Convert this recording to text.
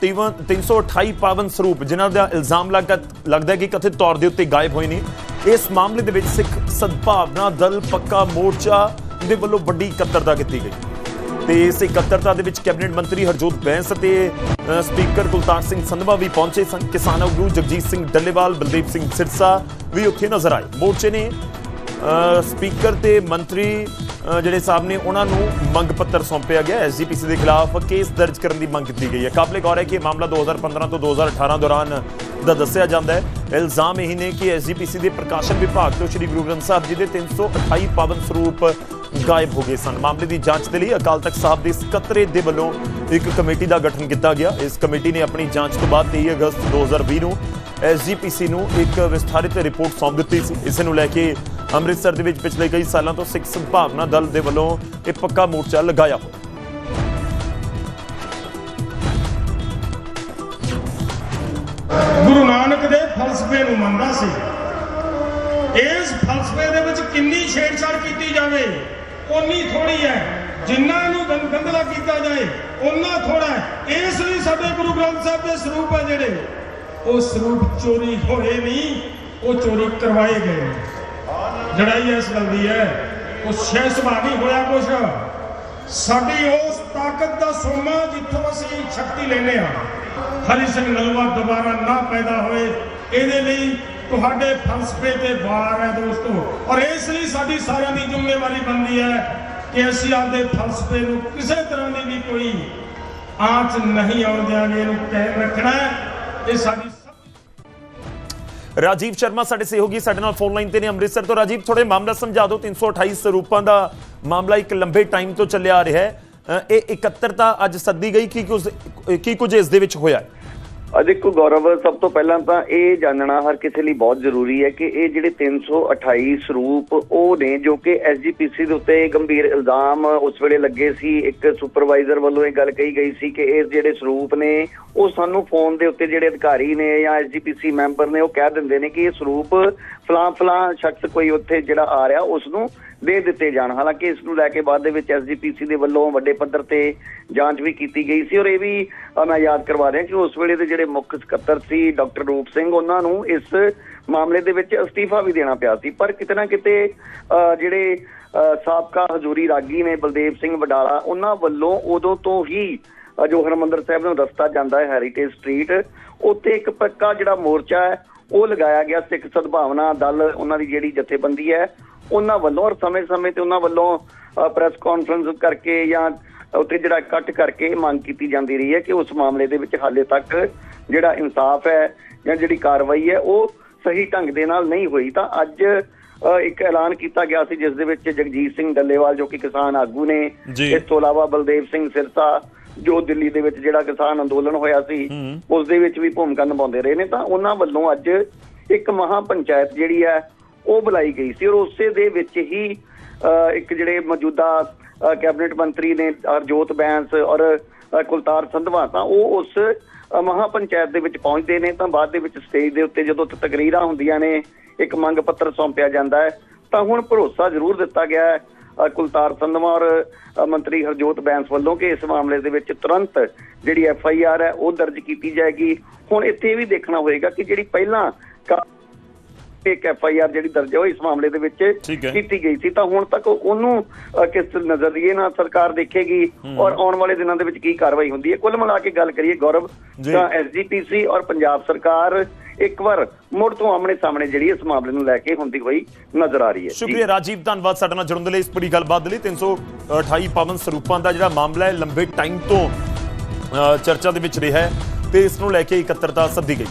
ਤੀਵਨ 328 ਪਾਵਨ ਸਰੂਪ, ਜਿਨ੍ਹਾਂ ਦਾ ਇਲਜ਼ਾਮ ਲੱਗਦਾ ਲੱਗਦਾ ਕਿ ਕਥਿਤ ਤੌਰ ਦੇ ਉੱਤੇ ਗਾਇਬ ਹੋਏ ਨੇ। ਇਸ ਮਾਮਲੇ ਦੇ ਵਿੱਚ ਸਿੱਖ ਸਦਭਾਵਨਾ ਦਲ ਪੱਕਾ ਮੋਰਚਾ ਦੇ ਵੱਲੋਂ ਵੱਡੀ ਇਕੱਤਰਤਾ ਕੀਤੀ ਗਈ। ਤੇ ਇਸ ਇਕੱਤਰਤਾ ਦੇ ਵਿੱਚ ਕੈਬਨਿਟ ਮੰਤਰੀ ਹਰਜੋਤ ਬੈਂਸ ਅਤੇ ਸਪੀਕਰ ਕੁਲਤਾਰ ਸਿੰਘ ਸੰਧਵਾ ਵੀ ਪਹੁੰਚੇ ਸਨ। ਕਿਸਾਨ ਆਗੂ ਜਗਜੀਤ ਸਿੰਘ ਡੱਲੇਵਾਲ ਬਲਦੀਪ ਸਿੰਘ ਸਿਰਸਾ ਵੀ ਉੱਥੇ ਨਜ਼ਰ ਆਏ। ਮੋਰਚੇ ਨੇ ਸਪੀਕਰ ਤੇ ਮੰਤਰੀ ਜਿਹੜੇ ਸਾਹਿਬ ਨੇ, ਉਹਨਾਂ ਨੂੰ ਮੰਗ ਪੱਤਰ ਸੌਂਪਿਆ ਗਿਆ ਐਸਜੀਪੀਸੀ ਦੇ ਖਿਲਾਫ ਕੇਸ ਦਰਜ ਕਰਨ ਦੀ ਮੰਗ ਕੀਤੀ ਗਈ ਹੈ। ਕਾਬਲੇ ਗੌਰ ਹੈ ਕਿ ਇਹ ਮਾਮਲਾ 2015 ਤੋਂ 2018 ਦੌਰਾਨ ਦਾ ਦੱਸਿਆ ਜਾਂਦਾ ਹੈ। ਇਲਜ਼ਾਮ ਇਹ ਨੇ ਕਿ ਐਸਜੀਪੀਸੀ ਦੇ ਪ੍ਰਕਾਸ਼ਨ ਵਿਭਾਗ ਤੋਂ ਸ੍ਰੀ ਗੁਰੂ ਗ੍ਰੰਥ ਸਾਹਿਬ ਜੀ ਦੇ 328 ਪਾਵਨ ਸਰੂਪ ਗਾਇਬ ਹੋ ਗਏ ਸਨ। ਮਾਮਲੇ ਦੀ ਜਾਂਚ ਦੇ ਲਈ ਅਕਾਲ ਤਖਤ ਸਾਹਿਬ ਦੇ ਸਕੱਤਰੇ ਦੇ ਵੱਲੋਂ ਇੱਕ ਕਮੇਟੀ ਦਾ ਗਠਨ ਕੀਤਾ ਗਿਆ। ਇਸ ਕਮੇਟੀ ਨੇ ਆਪਣੀ ਜਾਂਚ ਤੋਂ ਬਾਅਦ 23 ਅਗਸਤ 2020 ਨੂੰ ਐਸਜੀਪੀਸੀ ਨੂੰ ਇੱਕ ਵਿਸਥਾਰਿਤ ਰਿਪੋਰਟ ਸੌਂਪ ਦਿੱਤੀ ਸੀ। ਇਸ ਨੂੰ ਲੈ ਕੇ ਅੰਮ੍ਰਿਤਸਰ ਦੇ ਵਿੱਚ ਪਿਛਲੇ ਕਈ ਸਾਲਾਂ ਤੋਂ ਸਿੱਖ ਸੰਭਾਵਨਾ ਦਲ ਦੇ ਵੱਲੋਂ ਇਹ ਪੱਕਾ ਮੋਰਚਾ ਲਗਾਇਆ ਹੋਇਆ। ਗੁਰੂ ਨਾਨਕ ਦੇ ਫਲਸਫੇ ਨੂੰ ਮੰਨਦਾ ਸੀ। ਇਸ ਫਲਸਫੇ ਦੇ ਵਿੱਚ ਕਿੰਨੀ ਛੇੜਛਾੜ ਕੀਤੀ ਜਾਵੇ, ਓਨੀ ਥੋੜੀ ਹੈ। ਜਿੰਨਾ ਨੂੰ ਗੰ- ਗੰਦਲਾ ਕੀਤਾ ਜਾਏ, ਓਨਾ ਥੋੜਾ ਹੈ। ਇਸ ਲਈ ਸਾਡੇ ਗੁਰੂ ਗ੍ਰੰਥ ਸਾਹਿਬ ਦੇ ਸਰੂਪ ਹੈ ਜਿਹੜੇ। ਉਹ ਸਰੂਪ ਚੋਰੀ ਹੋਏ ਨਹੀਂ, ਉਹ ਚੋਰੀ ਕਰਵਾਏ ਗਏ ਨੇ। ਲੜਾਈ ਇਸ ਗੱਲ ਦੀ ਹੈ। ਉਹ ਸ਼ੈ ਸੁਭਾਅ ਹੋਇਆ ਕੁਛ। ਸਾਡੀ ਉਸ ਤਾਕਤ ਦਾ ਸੋਮਾ ਜਿੱਥੋਂ ਅਸੀਂ ਸ਼ਕਤੀ ਲੈਨੇ ਆ ਹਰੀ ਸਿੰਘ ਨਲੂਆ ਦੁਬਾਰਾ ਨਾ ਪੈਦਾ ਹੋਏ। ਇਹਦੇ ਲਈ ਤੁਹਾਡੇ ਫਲਸਫੇ ਤੇ ਵਾਰ ਹੈ ਦੋਸਤੋ। ਔਰ ਇਸ ਲਈ ਸਾਡੀ ਸਾਰਿਆਂ ਦੀ ਜ਼ਿੰਮੇਵਾਰੀ ਬਣਦੀ ਹੈ ਕਿ ਅਸੀਂ ਆਪਦੇ ਫਲਸਫੇ ਨੂੰ ਕਿਸੇ ਤਰ੍ਹਾਂ ਦੀ ਵੀ ਕੋਈ ਆਂਚ ਨਹੀਂ ਆਉਣ ਦਿਆਂਗੇ। ਇਹਨੂੰ ਕਾਇਮ ਰੱਖਣਾ ਇਹ ਸਾਡੀ ਰਾਜੀਵ ਸ਼ਰਮਾ ਸਾਡੇ ਸਹਿਯੋਗੀ ਸਾਡੇ ਨਾਲ ਫੋਨ ਲਾਈਨ ਤੇ ਨੇ। ਅੰਮ੍ਰਿਤਸਰ ਤੋਂ ਰਾਜੀਵ ਥੋੜੇ ਮਾਮਲਾ ਸਮਝਾ ਦਿਓ। 328 ਸਰੂਪਾਂ ਦਾ ਮਾਮਲਾ ਇੱਕ ਲੰਬੇ ਟਾਈਮ ਤੋਂ ਚੱਲਿਆ ਆ ਰਿਹਾ ਹੈ। ਇਹ ਇਕੱਤਰਤਾ ਅੱਜ ਸੱਦੀ ਗਈ। ਕੀ ਕੁਝ ਕੀ ਕੁਝ ਇਸ ਦੇ ਵਿੱਚ ਹੋਇਆ ਹੈ? ਦੇਖੋ ਗੌਰਵ, ਸਭ ਤੋਂ ਪਹਿਲਾਂ ਤਾਂ ਇਹ ਜਾਣਨਾ ਹਰ ਕਿਸੇ ਲਈ ਬਹੁਤ ਜ਼ਰੂਰੀ ਹੈ ਕਿ ਇਹ ਜਿਹੜੇ 328 ਸਰੂਪ ਉਹ ਨੇ ਜੋ ਕਿ ਐਸਜੀਪੀਸੀ ਦੇ ਉੱਤੇ ਗੰਭੀਰ ਇਲਜ਼ਾਮ ਉਸ ਵੇਲੇ ਲੱਗੇ ਸੀ। ਇੱਕ ਸੁਪਰਵਾਈਜ਼ਰ ਵੱਲੋਂ ਇਹ ਗੱਲ ਕਹੀ ਗਈ ਸੀ ਕਿ ਇਹ ਜਿਹੜੇ ਸਰੂਪ ਨੇ, ਉਹ ਸਾਨੂੰ ਫੋਨ ਦੇ ਉੱਤੇ ਜਿਹੜੇ ਅਧਿਕਾਰੀ ਨੇ ਜਾਂ ਐਸਜੀਪੀਸੀ ਮੈਂਬਰ ਨੇ ਉਹ ਕਹਿ ਦਿੰਦੇ ਨੇ ਕਿ ਇਹ ਸਰੂਪ ਫਲਾਂ ਫਲਾਂ ਸ਼ਖਸ ਕੋਈ ਉੱਥੇ ਜਿਹੜਾ ਆ ਰਿਹਾ, ਉਸ ਨੂੰ ਦੇ ਦਿੱਤੇ ਜਾਣ। ਹਾਲਾਂਕਿ ਇਸ ਨੂੰ ਲੈ ਕੇ ਬਾਅਦ ਦੇ ਵਿੱਚ ਐਸਜੀਪੀਸੀ ਦੇ ਵੱਲੋਂ ਵੱਡੇ ਪੱਧਰ ਤੇ ਜਾਂਚ ਵੀ ਕੀਤੀ ਗਈ ਸੀ ਔਰ ਇਹ ਵੀ ਮੈਂ ਯਾਦ ਕਰਵਾ ਰਿਹਾ ਕਿ ਉਸ ਵੇਲੇ ਦੇ ਜਿਹੜੇ ਮੁੱਖ ਸਕੱਤਰ ਸੀ ਡਾਕਟਰ ਰੂਪ ਸਿੰਘ ਉਹਨਾਂ ਨੂੰ ਇਸ ਮਾਮਲੇ ਦੇ ਵਿੱਚ ਅਸਤੀਫਾ ਵੀ ਦੇਣਾ ਪਿਆ ਸੀ। ਪਰ ਕਿਤੇ ਨਾ ਕਿਤੇ ਅ, ਜਿਹੜੇ ਅ, ਸਾਬਕਾ ਹਜ਼ੂਰੀ ਰਾਗੀ ਨੇ ਬਲਦੇਵ ਸਿੰਘ ਵਡਾਲਾ ਉਹਨਾਂ ਵੱਲੋਂ ਉਦੋਂ ਤੋਂ ਹੀ ਜੋ ਹਰਮੰਦਰ ਸਾਹਿਬ ਨੂੰ ਰਸਤਾ ਜਾਂਦਾ ਹੈ ਹੈਰੀਟੇਜ ਸਟਰੀਟ ਉੱਥੇ ਇੱਕ ਪੱਕਾ ਜਿਹੜਾ ਮੋਰਚਾ ਹੈ ਉਹ ਲਗਾਇਆ ਗਿਆ ਸਿੱਖ ਸਦਭਾਵਨਾ ਦਲ ਉਹਨਾਂ ਦੀ ਜਿਹੜੀ ਜਥੇਬੰਦੀ ਹੈ ਉਹਨਾਂ ਵੱਲੋਂ ਔਰ ਸਮੇਂ-ਸਮੇਂ ਤੇ ਉਹਨਾਂ ਵੱਲੋਂ ਪ੍ਰੈਸ ਕਾਨਫਰੰਸ ਕਰਕੇ ਜਾਂ ਉੱਥੇ ਜਿਹੜਾ ਇਕੱਠ ਕਰਕੇ ਮੰਗ ਕੀਤੀ ਜਾਂਦੀ ਰਹੀ ਹੈ ਕਿ ਉਸ ਮਾਮਲੇ ਦੇ ਵਿੱਚ ਹਾਲੇ ਤੱਕ ਜਿਹੜਾ ਇਨਸਾਫ ਹੈ ਜਾਂ ਜਿਹੜੀ ਕਾਰਵਾਈ ਹੈ ਉਹ ਸਹੀ ਢੰਗ ਦੇ ਨਾਲ ਨਹੀਂ ਹੋਈ ਤਾਂ ਅੱਜ ਇੱਕ ਐਲਾਨ ਕੀਤਾ ਗਿਆ ਸੀ ਜਿਸ ਦੇ ਵਿੱਚ ਜਗਜੀਤ ਸਿੰਘ ਡੱਲੇਵਾਲ ਜੋ ਕਿ ਕਿਸਾਨ ਆਗੂ ਨੇ। ਇਸ ਤੋਂ ਇਲਾਵਾ ਬਲਦੇਵ ਸਿੰਘ ਸਿਰਸਾ ਜੋ ਦਿੱਲੀ ਦੇ ਵਿੱਚ ਜਿਹੜਾ ਕਿਸਾਨ ਅੰਦੋਲਨ ਹੋਇਆ ਸੀ। ਉਸ ਦੇ ਵਿੱਚ ਵੀ ਭੂਮਿਕਾ ਨਿਭਾਉਂਦੇ ਰਹੇ ਨੇ ਤਾਂ ਉਹਨਾਂ ਵੱਲੋਂ ਅੱਜ ਇੱਕ ਮਹਾ ਪੰਚਾਇਤ ਜਿਹੜੀ ਹੈ ਉਹ ਬੁਲਾਈ ਗਈ ਸੀ ਔਰ ਉਸੇ ਦੇ ਵਿੱਚ ਹੀ ਅ, ਇੱਕ ਜਿਹੜੇ ਮੌਜੂਦਾ ਕੈਬਨਿਟ ਮੰਤਰੀ ਨੇ ਹਰਜੋਤ ਬੈਂਸ ਔਰ ਕੁਲਤਾਰ ਸੰਧਵਾ ਤਾਂ ਉਹ ਉਸ ਅ, ਮਹਾ ਪੰਚਾਇਤ ਦੇ ਵਿੱਚ ਪਹੁੰਚਦੇ ਨੇ ਤਾਂ ਬਾਅਦ ਦੇ ਵਿੱਚ ਸਟੇਜ ਦੇ ਉੱਤੇ ਜਦੋਂ ਤਕਰੀਰਾਂ ਹੁੰਦੀਆਂ ਨੇ ਇੱਕ ਮੰਗ ਪੱਤਰ ਸੌਂਪਿਆ ਜਾਂਦਾ ਹੈ ਤਾਂ ਹੁਣ ਭਰੋਸਾ ਜ਼ਰੂਰ ਦਿੱਤਾ ਗਿਆ ਹੈ ਕੁਲਤਾਰ ਸੰਧਵਾ ਔਰ ਮੰਤਰੀ ਹਰਜੋਤ ਬੈਂਸ ਵੱਲੋਂ ਕਿ ਇਸ ਮਾਮਲੇ ਦੇ ਵਿੱਚ ਤੁਰੰਤ ਜਿਹੜੀ ਐਫ ਆਈ ਆਰ ਹੈ ਉਹ ਦਰਜ ਕੀਤੀ ਜਾਏਗੀ। ਹੁਣ ਇੱਥੇ ਇਹ ਵੀ ਦੇਖਣਾ ਹੋਏਗਾ ਕਿ ਜਿਹੜੀ ਪਹਿਲਾਂ ਇੱਕ ਐਫ ਆਈ ਆਰ ਜਿਹੜੀ ਦਰਜ ਹੋਈ ਇਸ ਮਾਮਲੇ ਦੇ ਵਿੱਚ। ਕੀਤੀ ਗਈ ਸੀ ਤਾਂ ਹੁਣ ਤੱਕ ਉਹਨੂੰ ਕਿਸ ਨਜ਼ਰੀਏ ਨਾਲ ਸਰਕਾਰ ਦੇਖੇਗੀ ਔਰ ਆਉਣ ਵਾਲੇ ਦਿਨਾਂ ਦੇ ਵਿੱਚ ਕੀ ਕਾਰਵਾਈ ਹੁੰਦੀ ਹੈ ਕੁੱਲ ਮਿਲਾ ਕੇ ਗੱਲ ਕਰੀਏ ਗੌਰਵ। ਤਾਂ ਐਸਜੀਪੀਸੀ ਔਰ ਪੰਜਾਬ ਸਰਕਾਰ ਇੱਕ ਵਾਰ ਮੁੜ ਤੋਂ ਆਮਣੇ ਸਾਹਮਣੇ ਜਿਹੜੀ ਇਸ ਮਾਮਲੇ ਨੂੰ ਲੈ ਕੇ ਹੁੰਦੀ ਹੋਈ ਨਜ਼ਰ ਆ ਰਹੀ ਹੈ। ਸ਼ੁਕਰੀਆ ਰਾਜੀਵ ਧੰਨਵਾਦ ਸਾਡੇ ਨਾਲ ਜੁੜਨ ਦੇ ਲਈ ਇਸ ਪੂਰੀ ਗੱਲਬਾਤ ਦੇ ਲਈ 328 ਪਾਵਨ ਸਰੂਪਾਂ ਦਾ ਜਿਹੜਾ ਮਾਮਲਾ ਹੈ ਲੰਬੇ ਟਾਈਮ ਤੋਂ ਚਰਚਾ ਦੇ ਵਿੱਚ ਰਿਹਾ ਹੈ ਤੇ ਇਸ ਨੂੰ ਲੈ ਕੇ ਇਕੱਤਰਤਾ ਸੱਦੀ ਗਈ